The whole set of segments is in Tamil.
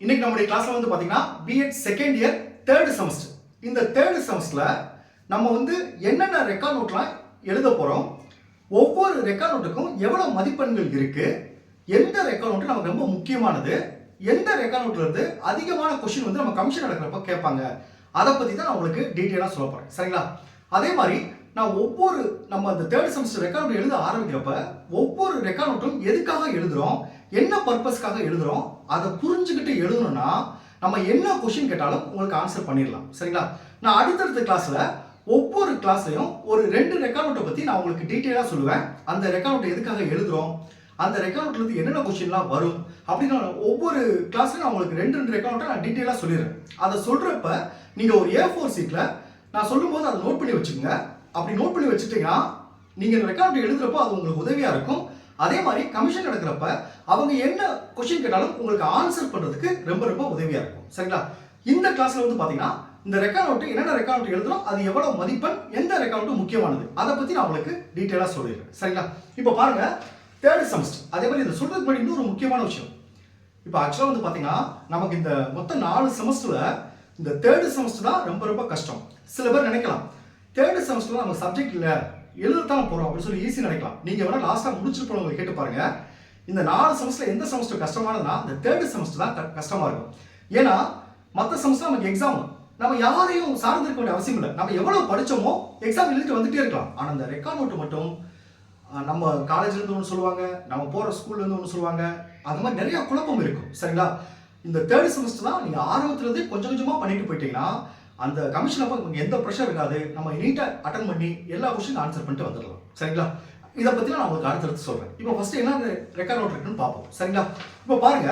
இன்னைக்கு நம்முடைய கிளாஸ்ல வந்து பாத்தீங்கன்னா B Ed second year third semester இந்த தேர்ட் செமஸ்டர்ல நம்ம வந்து என்னென்ன ரெக்கார்ட் நோட்லாம் எழுத போறோம் ஒவ்வொரு ரெக்கார்ட் நோட்டுக்கும் எவ்வளவு மதிப்பெண்கள் இருக்கு எந்த ரெக்கார்ட் நோட்டு நமக்கு ரொம்ப முக்கியமானது எந்த ரெக்கார்ட் நோட்ல இருந்து அதிகமான கொஸ்டின் வந்து நம்ம கமிஷன் நடக்கிறப்ப கேட்பாங்க. அதை பத்தி தான் நான் உங்களுக்கு டீட்டெயிலாக சொல்ல போறேன். சரிங்களா? அதே மாதிரி நான் ஒவ்வொரு நம்ம அந்த தேர்ட் செமஸ்டர் ரெக்கார்ட் எழுத ஆரம்பிக்கிறப்ப ஒவ்வொரு ரெக்கார்ட் நோட்டும் எதுக்காக எழுதுறோம் என்ன பர்பஸ்க்காக எழுதுறோம் அதை புரிஞ்சுக்கிட்டு எழுதணும்னா நம்ம என்ன கொஷின் கேட்டாலும் உங்களுக்கு ஆன்சர் பண்ணிடலாம். சரிங்களா? நான் அடுத்தடுத்த கிளாஸில் ஒவ்வொரு கிளாஸ்லையும் ஒரு ரெண்டு ரெக்கார்ட் நோட்டை நான் உங்களுக்கு டீட்டெயிலாக சொல்லுவேன். அந்த ரெக்கார்ட் நோட்டை எதுக்காக எழுதுகிறோம் அந்த ரெக்கார்ட் என்னென்ன கொஷின்லாம் வரும்? அப்படின்னு ஒவ்வொரு கிளாஸ்லையும் நான் உங்களுக்கு ரெண்டு ரெண்டு ரெக்கார்ட் நோட்டை நான் டீட்டெயிலாக சொல்லிடுறேன். அதை சொல்கிறப்ப நீங்கள் ஒரு ஏ ஃபோர் சீட்டில் நான் சொல்லும்போது அதை நோட் பண்ணி வச்சுக்கோங்க. அப்படி நோட் பண்ணி வச்சுட்டிங்கன்னா நீங்கள் இந்த ரெக்கார்ட் எழுதுகிறப்போ அது உங்களுக்கு உதவியாக இருக்கும். அதே மாதிரி கமிஷன் எடுக்கிறப்ப அவங்க என்ன கொஷின் கேட்டாலும் உங்களுக்கு ஆன்சர் பண்ணுறதுக்கு ரொம்ப ரொம்ப உதவியா இருக்கும். சரிங்களா? இந்த கிளாஸ்ல வந்து பாத்தீங்கன்னா இந்த ரெக்கார்ட் என்னென்ன ரெக்கார்ட் எழுதுறோம் அது எவ்வளவு மதிப்பெண் எந்த ரெக்கார்ட் முக்கியமானது அதை பத்தி நான் உங்களுக்கு டீட்டெயிலாக சொல்லிடுறேன். சரிங்களா? இப்போ பாருங்க தேர்ட் செமஸ்டர் அதே மாதிரி இந்த சொல்றதுக்கு முன்னாடி இன்னொரு முக்கியமான விஷயம். இப்போ ஆக்சுவலாக வந்து பார்த்தீங்கன்னா நமக்கு இந்த மொத்தம் நாலு செமஸ்டரில் இந்த தேர்டு செமஸ்டர் தான் ரொம்ப ரொம்ப கஷ்டம். சில பேர் நினைக்கலாம். தேர்டு செமஸ்டர்ல நம்ம சப்ஜெக்ட் இல்லை. எழுதத்தான் போகிறோம் அப்படின்னு சொல்லி ஈஸி நினைக்கலாம். நீங்கள் வேணால் லாஸ்ட்டாக முடிச்சிருப்போம் போனவங்க கேட்டு பாருங்க. இந்த நாலு செமஸ்டர் எந்த செமஸ்டர் கஷ்டமானதுன்னா இந்த தேர்டு செமஸ்டர் தான் கஷ்டமாக இருக்கும். ஏன்னா மற்ற செமஸ்டர் நமக்கு எக்ஸாம் நம்ம யாரையும் சார்ந்திருக்க வேண்டிய அவசியம் இல்லை. நம்ம எவ்வளோ படித்தோமோ எக்ஸாம் எழுதிட்டு வந்துட்டே இருக்கலாம். ஆனால் அந்த ரெக்கார்ட் நோட்டு மட்டும் நம்ம காலேஜ்லேருந்து ஒன்று சொல்லுவாங்க நம்ம போகிற ஸ்கூல்லேருந்து ஒன்று சொல்லுவாங்க. அது மாதிரி நிறைய குழப்பம் இருக்கும். சரிங்களா? இந்த தேர்ட் செமஸ்டர் தான் நீங்கள் ஆரம்பத்துலேருந்தே கொஞ்சம் கொஞ்சமாக பண்ணிட்டு போயிட்டீங்கன்னா அந்த கமிஷன் அப்போ உங்களுக்கு எந்த ப்ரெஷர் இருக்காது. நம்ம நீட்டாக அட்டன் பண்ணி எல்லா கொஸ்டின் ஆன்சர் பண்ணிட்டு வந்துடலாம். சரிங்களா? இதை பற்றி நான் உங்களுக்கு அடுத்தடுத்து சொல்கிறேன் இப்போ ஃபஸ்ட்டு என்ன ரெக்கார்ட் நோட் இருக்குன்னு பார்ப்போம். சரிங்களா? இப்போ பாருங்க.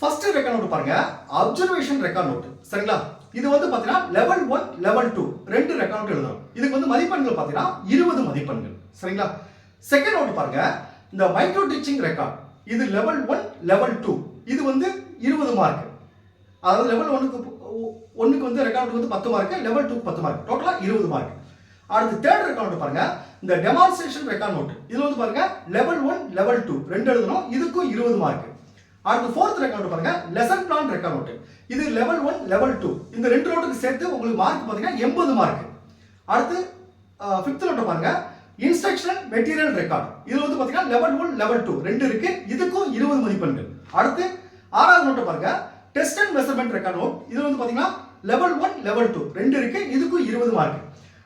ஃபர்ஸ்ட் ரெக்கார்ட் நோட் பாருங்க. அப்சர்வேஷன் ரெக்கார்ட் நோட் சரிங்களா? இது வந்து பார்த்தீங்கன்னா லெவல் ஒன் லெவல் டூ ரெண்டு ரெக்கார்ட் நோட் எழுதணும். இதுக்கு வந்து மதிப்பெண்கள் பார்த்தீங்கன்னா இருபது மதிப்பெண்கள். சரிங்களா? செகண்ட் நோட் பாருங்க. இந்த மைக்ரோ டீச்சிங் ரெக்கார்ட் இது லெவல் ஒன் லெவல் டூ இது வந்து இருபது மார்க் அதாவது லெவல் ஒன்றுக்கு ஒன்றுக்கு வந்து ரெக்கார்டு வந்து பத்து மார்க் லெவல் டூ பத்து மார்க் டோட்டலாக இருபது மார்க் அடுத்து தேர்ட் ரெக்கார்டு பாருங்க இந்த டெமான்ஸ்ட்ரேஷன் ரெக்கார்ட் நோட் இது வந்து பாருங்க லெவல் ஒன் லெவல் டூ ரெண்டு எழுதணும் இதுக்கும் இருபது மார்க் அடுத்து ஃபோர்த் ரெக்கார்டு பாருங்க லெசன் பிளான் ரெக்கார்ட் நோட் இது லெவல் ஒன் லெவல் டூ இந்த ரெண்டு நோட்டுக்கு சேர்த்து உங்களுக்கு மார்க் பார்த்தீங்கன்னா எண்பது மார்க் அடுத்து ஃபிஃப்த் நோட்டை பாருங்க இன்ஸ்ட்ரக்ஷன் மெட்டீரியல் ரெக்கார்ட் இது வந்து பார்த்தீங்கன்னா லெவல் ஒன் லெவல் டூ ரெண்டு இருக்கு இதுக்கும் இருபது மதிப்பெண்கள். அடுத்து ஆறாவது நோட்டை பாருங்க test and measurement record note இது வந்து பார்த்தீங்கன்னா லெவல் ஒன் லெவல் டூ ரெண்டு இருக்கு. இதுக்கும் இருபது மார்க்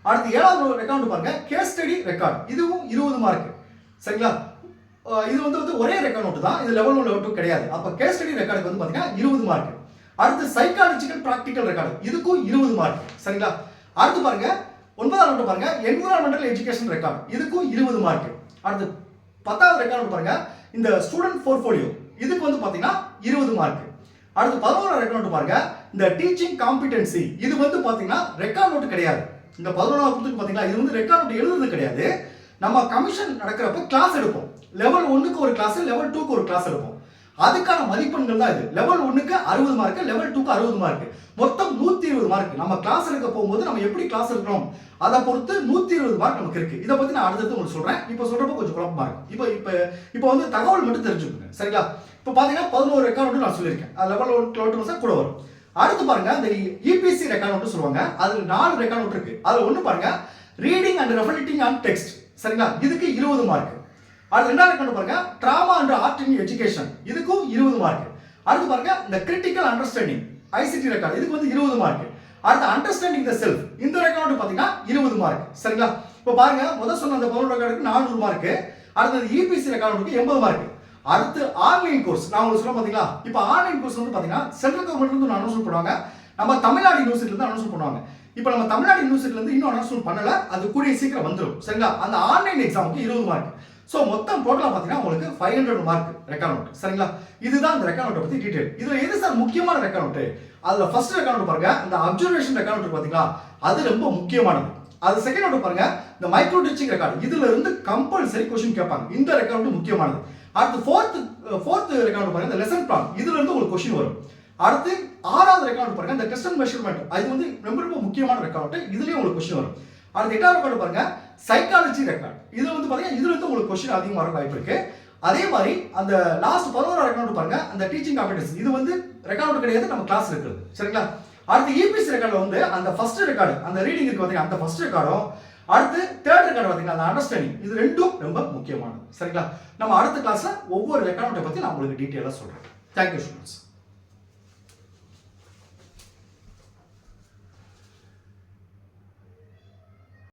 அடுத்து ஏழாவது ரெக்கார்டு பாருங்க. கேஸ் ஸ்டடி ரெக்கார்ட் இதுவும் இருபது மார்க் சரிங்களா? இது வந்து வந்து ஒரே ரெக்கார்ட் நோட்டு தான். இது லெவல் ஒன் லெவல் டூ கிடையாது. அப்போ கேஸ் ஸ்டடி ரெக்கார்டுக்கு வந்து பார்த்தீங்கன்னா இருபது மார்க் அடுத்து சைக்காலஜிக்கல் ப்ராக்டிக்கல் ரெக்கார்டு இதுக்கும் இருபது மார்க் சரிங்களா? அடுத்து பாருங்க. ஒன்பதாம் நோட்டு பாருங்க. என்விரான்மெண்டல் எஜுகேஷன் ரெக்கார்ட் இதுக்கும் இருபது மார்க் அடுத்து பத்தாவது ரெக்கார்டு பாருங்க. இந்த ஸ்டூடெண்ட் போர்ட்ஃபோலியோ இதுக்கு வந்து பார்த்தீங்கன்னா இருபது மார்க் அடுத்து பதினோராம் ரெக்கார்ட் நோட்டு பாருங்க. இந்த டீச்சிங் காம்பிடென்சி இது வந்து பாத்தீங்கன்னா ரெக்கார்ட் நோட்டு கிடையாது. இந்த பதினோராவது கொடுத்துக்கு பாத்தீங்கன்னா இது வந்து ரெக்கார்ட் நோட்டு எழுதுறது கிடையாது. நம்ம கமிஷன் நடக்கிறப்ப கிளாஸ் எடுப்போம். லெவல் ஒன்றுக்கு ஒரு கிளாஸ் லெவல் டூக்கு ஒரு கிளாஸ் எடுப்போம். அதுக்கான மதிப்பெண்கள் தான் இது. லெவல் ஒன்றுக்கு அறுபது மார்க் லெவல் டூக்கு அறுபது மார்க் மொத்தம் நூத்தி இருபது மார்க் நம்ம கிளாஸ் எடுக்க போகும்போது நம்ம எப்படி கிளாஸ் எடுக்கிறோம்? அதை பொறுத்து நூத்தி இருபது மார்க் நமக்கு இருக்கு. இதை பத்தி நான் அடுத்தது உங்களுக்கு சொல்றேன். இப்போ சொல்றப்ப கொஞ்சம் குழப்பமா இருக்கு. இப்போ இப்போ இப்போ வந்து தகவல் மட்டும் தெரிஞ்சுக்கோங்க. சரிங்களா? இப்போ பார்த்தீங்கன்னா பதினோரு ரெக்கார்டு நான் சொல்லியிருக்கேன். அது லெவல் ஒன் கிலோமீட்டர் கூட வரும். அடுத்து பாருங்க இந்த இபிசி ரெக்கார்ட் நோட்டு சொல்லுவாங்க. அதில் நாலு ரெக்கார்ட் நோட் இருக்கு. அதில் ஒன்று பாருங்க reading and reflecting on text சரிங்களா? இதுக்கு இருபது மார்க் அடுத்து ரெண்டாவது ரெக்கார்டு பாருங்க drama and art in education இதுக்கும் இருபது மார்க் அடுத்து பாருங்க இந்த கிரிட்டிக்கல் அண்டர்ஸ்டாண்டிங் ஐசிடி ரெக்கார்டு இதுக்கு வந்து இருபது மார்க் அடுத்து அண்டர்ஸ்டாண்டிங் த செல்ஃப் இந்த ரெக்கார்டு பார்த்தீங்கன்னா இருபது மார்க் சரிங்களா? இப்போ பாருங்க முதல் சொன்ன அந்த பதினோரு ரெக்கார்டுக்கு நானூறு மார்க் அடுத்து இபிசி ரெக்கார்டுக்கு எண்பது மார்க் அடுத்து ஆன்லைன் கோர்ஸ் நான் உங்களுக்கு சொல்ல பார்த்தீங்களா இப்போ ஆன்லைன் கோர்ஸ் வந்து பார்த்தீங்கன்னா சென்ட்ரல் கவர்மெண்ட்ல இருந்து அனௌன்ஸ் பண்ணுவாங்க நம்ம தமிழ்நாடு யூனிவர்சிட்டில இருந்து அனௌன்ஸ் பண்ணுவாங்க இப்போ நம்ம தமிழ்நாடு யூனிவர்சிட்டில இருந்து இன்னும் அனௌன்ஸ் பண்ணல அது கூடிய சீக்கிரம் வந்துடும் சரிங்களா? அந்த ஆன்லைன் எக்ஸாமுக்கு இருபது மார்க் ஸோ மொத்தம் டோட்டலாக பார்த்தீங்கன்னா உங்களுக்கு five hundred mark record note சரிங்களா? இதுதான் அந்த ரெக்கார்ட் நோட்டை பற்றி டீடைல் இதில் எது சார் முக்கியமான ரெக்கார்ட் நோட்டு அதில் ஃபர்ஸ்ட் ரெக்கார்ட் நோட் பாருங்க. அந்த அப்சர்வேஷன் ரெக்கார்ட் நோட் பார்த்தீங்களா அது ரொம்ப முக்கியமானது. அது செகண்ட் நோட் பாருங்க. இந்த மைக்ரோ டீச்சிங் ரெக்கார்டு இதுல இருந்து கம்பல்சரி கொஸ்டின் கேட்பாங்க. இந்த ரெக்கார்டு முக்கியமானது. அடுத்து ஃபோர்த்து ஃபோர்த்து ரெக்கார்டு பாருங்க இந்த லெசன் பிளான் இதுல இருந்து உங்களுக்கு கொஸ்டின் வரும். அடுத்து ஆறாவது ரெக்கார்டு பாருங்க இந்த டெஸ்ட் மெஷர்மெண்ட் அது வந்து ரொம்ப ரொம்ப முக்கியமான ரெக்கார்டு இதுலயும் உங்களுக்கு கொஸ்டின் வரும். அடுத்து எட்டாவது ரெக்கார்டு பாருங்க சைக்காலஜி ரெக்கார்டு இது வந்து பாத்தீங்கன்னா இதுல இருந்து உங்களுக்கு கொஸ்டின் அதிகமாக வர வாய்ப்பு இருக்கு. அதே மாதிரி அந்த லாஸ்ட் பதினோரா ரெக்கார்டு பாருங்க அந்த டீச்சிங் காம்படிஷன் இது வந்து ரெக்கார்டு கிடையாது நம்ம கிளாஸ் இருக்குது. சரிங்களா? அடுத்து இபிஎஸ் ரெக்கார்டு வந்து அந்த ஃபர்ஸ்ட் ரெக்கார்டு அந்த ரீடிங் இருக்கு பார்த்தீங்கன்னா அந்த ஃபர்ஸ்ட் ரெக்கார்டும் அடுத்து தேர்ட் ரெக்கார்டு பார்த்தீங்கன்னா அந்த அண்டர்ஸ்டாண்டிங் இது ரெண்டும் ரொம்ப முக்கியமானது. சரிங்களா? நம்ம அடுத்த கிளாஸ்ல ஒவ்வொரு ரெக்கார்டை பற்றி நான் உங்களுக்கு டீட்டெயிலாக சொல்கிறேன் தேங்க்யூ ஸ்டூடெண்ட்ஸ்